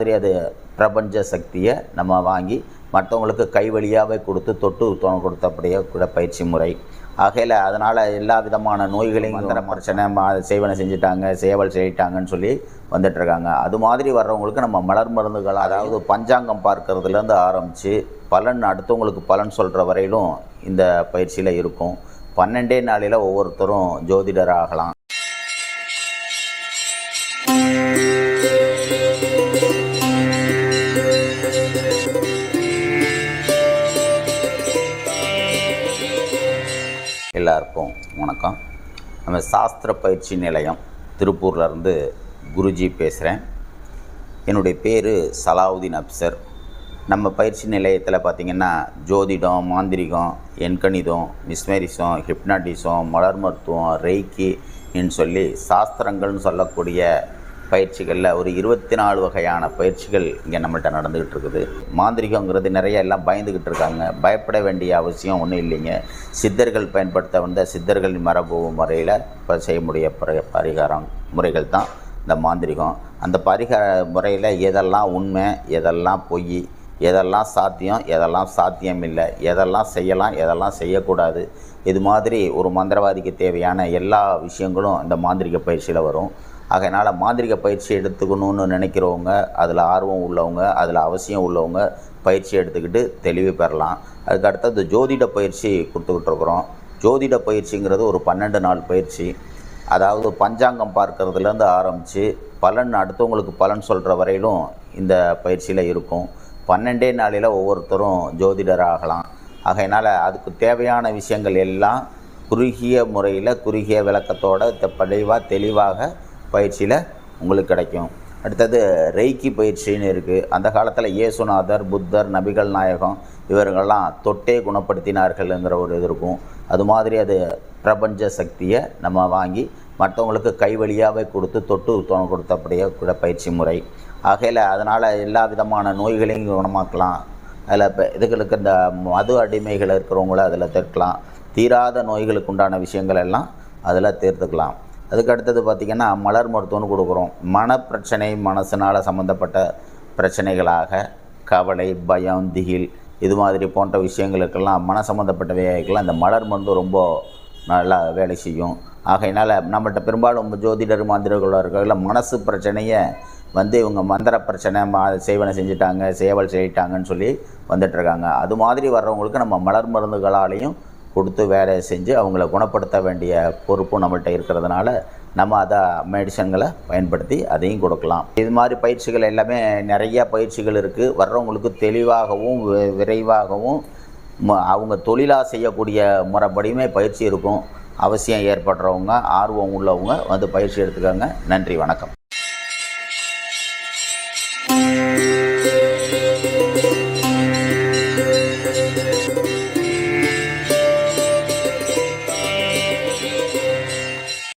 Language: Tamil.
சரி அது பிரபஞ்ச சக்தியை நம்ம வாங்கி மற்றவங்களுக்கு கை வழியாகவே கொடுத்து தொட்டு துணை கொடுத்தபடியே கூட பயிற்சி முறை. ஆகையில் அதனால் எல்லா விதமான நோய்களையும் மந்திர பிரச்சனை மா செய்வனை செஞ்சுட்டாங்க சேவல் செய்யிட்டாங்கன்னு சொல்லி வந்துட்டுருக்காங்க. அது மாதிரி வர்றவங்களுக்கு நம்ம மலர் மருந்துகள் அதாவது பஞ்சாங்கம் பார்க்கறதுலேருந்து ஆரம்பித்து பலன் அடுத்தவங்களுக்கு பலன் சொல்கிற வரையிலும் இந்த பயிற்சியில் இருக்கும். பன்னெண்டே நாளில் ஒவ்வொருத்தரும் ஜோதிடர் ஆகலாம். எல்லாருக்கும் வணக்கம். நம்ம சாஸ்திர பயிற்சி நிலையம் திருப்பூர்லேருந்து குருஜி பேசுகிறேன் என்னுடைய பேர் சலாவுதீன் அப்சர். நம்ம பயிற்சி நிலையத்தில் பார்த்திங்கன்னா ஜோதிடம் மாந்திரிகம் எண்கணிதம் மிஸ்மெரிசம் ஹிப்னாட்டிசம் மலர் மருத்துவம் ரெய்கின்னு சொல்லி சாஸ்திரங்கள்னு சொல்லக்கூடிய பயிற்சிகளில் ஒரு இருபத்தி நாலு வகையான பயிற்சிகள் இங்கே நம்மள்கிட்ட நடந்துக்கிட்டு இருக்குது மாந்திரிகங்கிறது நிறைய எல்லாம் பயந்துக்கிட்டு இருக்காங்க. பயப்பட வேண்டிய அவசியம் ஒன்றும் இல்லைங்க. சித்தர்கள் பயன்படுத்த வந்த சித்தர்களின் மரபு முறையில் இப்போ செய்ய முடிய பரி பரிகாரம் முறைகள் தான் இந்த மாந்திரிகம். அந்த பரிகார முறையில் எதெல்லாம் உண்மை எதெல்லாம் பொய் எதெல்லாம் சாத்தியம் எதெல்லாம் சாத்தியம் இல்லை எதெல்லாம் செய்யலாம் எதெல்லாம் செய்யக்கூடாது இது மாதிரி ஒரு மந்திரவாதிக்கு தேவையான எல்லா விஷயங்களும் இந்த மாந்திரிக பயிற்சியில் வரும். அதனால் மாந்திரிக பயிற்சி எடுத்துக்கணும்னு நினைக்கிறவங்க அதில் ஆர்வம் உள்ளவங்க அதில் அவசியம் உள்ளவங்க பயிற்சி எடுத்துக்கிட்டு தெளிவு பெறலாம். அதுக்கு அடுத்தது ஜோதிட பயிற்சி கொடுத்துக்கிட்டு இருக்கிறோம். ஜோதிட பயிற்சிங்கிறது ஒரு பன்னெண்டு நாள் பயிற்சி. அதாவது பஞ்சாங்கம் பார்க்கறதுலேருந்து ஆரம்பித்து பலன் அடுத்தவங்களுக்கு பலன் சொல்கிற வரையிலும் இந்த பயிற்சியில் இருக்கும். பன்னெண்டே நாளில் ஒவ்வொருத்தரும் ஜோதிடர் ஆகலாம் ஆகையினால் அதுக்கு தேவையான விஷயங்கள் எல்லாம் குறுகிய முறையில் குறுகிய விளக்கத்தோடு தெளிவாக தெளிவாக பயிற்சியில் உங்களுக்கு கிடைக்கும். அடுத்தது ரெய்க்கி பயிற்சின்னு இருக்குது அந்த காலத்தில் இயேசுநாதர் புத்தர் நபிகள் நாயகம் இவர்கள்லாம் தொட்டே குணப்படுத்தினார்கள்ங்கிற ஒரு இது இருக்கும். அது மாதிரி அது பிரபஞ்ச சக்தியை நம்ம வாங்கி மற்றவங்களுக்கு கை வழியாகவே கொடுத்து தொட்டு தோணம் கொடுத்தபடியே கூட பயிற்சி முறை. ஆகையில் அதனால் எல்லா விதமான நோய்களையும் குணமாக்கலாம். அதில் இப்போ இதுகளுக்கு இந்த மது அடிமைகள் இருக்கிறவங்கள அதில் தீர்க்கலாம். தீராத நோய்களுக்கு உண்டான விஷயங்கள் எல்லாம் அதில் தீர்த்துக்கலாம். அதுக்கு அடுத்தது பார்த்திங்கன்னா மலர் மருத்துவம்னு கொடுக்குறோம். மனப்பிரச்சனை மனசினால் சம்மந்தப்பட்ட பிரச்சனைகளாக கவலை பயம் திகில் இது மாதிரி போன்ற விஷயங்களுக்கெல்லாம் மன சம்மந்தப்பட்ட வேலைக்கெல்லாம் இந்த மலர் மருந்து ரொம்ப நல்லா வேலை செய்யும். ஆகையினால் நம்மகிட்ட பெரும்பாலும் ஜோதிடர் மாந்திரர்களாக இருக்கிற மனசு பிரச்சனையை வந்து இவங்க மந்திர பிரச்சனை மா சேவனை செஞ்சுட்டாங்க சேவல் செய்யிட்டாங்கன்னு சொல்லி வந்துட்டுருக்காங்க. அது மாதிரி வர்றவங்களுக்கு நம்ம மலர் மருந்துகளாலையும் கொடுத்து வேலையை செஞ்சு அவங்கள குணப்படுத்த வேண்டிய பொறுப்பும் நம்மள்கிட்ட இருக்கிறதுனால நம்ம அதை மெடிசன்களை பயன்படுத்தி அதையும் கொடுக்கலாம். இது மாதிரி பயிற்சிகள் எல்லாமே நிறைய பயிற்சிகள் இருக்குது வர்றவங்களுக்கு தெளிவாகவும் விரைவாகவும் ம- அவங்க தொழிலாக செய்யக்கூடிய முறைப்படியுமே பயிற்சி இருக்கும். அவசியம் ஏற்படுறவங்க ஆர்வம் உள்ளவங்க வந்து பயிற்சி எடுத்துக்கோங்க. நன்றி வணக்கம்.